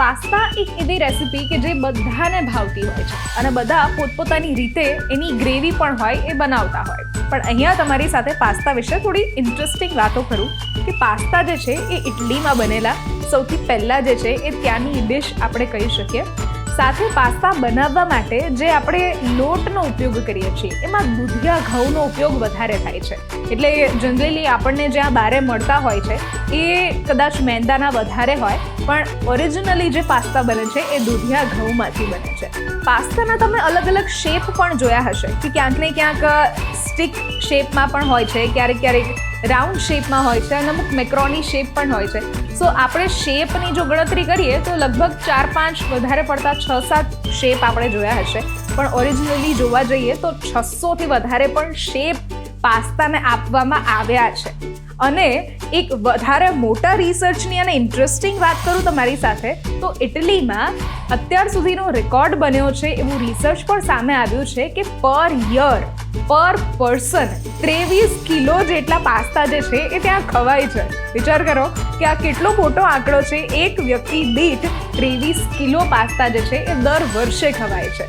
Pasta એક એવી recipe કે જે બધાને ભાવતી હોય છે. અને બધા પોતપોતાની રીતે એની ગ્રેવી પણ હોય, એ બનાવતા હોય. પણ અહીંયા તમારી સાથે પાસ્તા વિશે થોડી ઇન્ટરેસ્ટિંગ વાતો કરું કે પાસ્તા જે છે એ ઇડલીમાં બનેલા સૌથી પહેલાં જે છે એ ત્યાંની ડિશ આપણે કહી શકીએ. સાથે પાસ્તા બનાવવા માટે જે આપણે લોટનો ઉપયોગ કરીએ છીએ, એમાં દૂધિયા ઘઉંનો ઉપયોગ વધારે થાય છે. એટલે જનરલી આપણને જ્યાં બારે મળતા હોય છે, એ કદાચ મેંદાના વધારે હોય, પણ ઓરિજિનલી જે પાસ્તા બને છે, એ દૂધિયા ઘઉંમાંથી બને છે. પાસ્તાના તમે અલગ અલગ શેપ પણ જોયા હશે, કે ક્યાંક ને ક્યાંક સ્ટિક શેપમાં પણ હોય છે, ક્યારેક ક્યારેક રાઉન્ડ શેપમાં હોય છે અને અમુક મેક્રોની શેપ પણ હોય છે. સો, આપણે શેપની જો ગણતરી કરીએ તો લગભગ ચાર પાંચ વધારે પડતા છ સાત શેપ આપણે જોયા હશે. પણ ઓરિજિનલી જોવા જઈએ તો છસોથી વધારે પણ શેપ પાસ્તાને આપવામાં આવ્યા છે. અને એક વધારે મોટા રિસર્ચની અને ઇન્ટરેસ્ટિંગ વાત કરું તમારી સાથે, તો ઇટલીમાં અત્યાર સુધીનો રેકોર્ડ બન્યો છે એવું રિસર્ચ પણ સામે આવ્યું છે કે પર યર પર પર્સન ત્રેવીસ કિલો જેટલા પાસ્તા જે છે એ ત્યાં ખવાય છે. વિચાર કરો કે આ કેટલો મોટો આંકડો છે, એક વ્યક્તિ દીઠ ત્રેવીસ કિલો પાસ્તા જે છે એ દર વર્ષે ખવાય છે.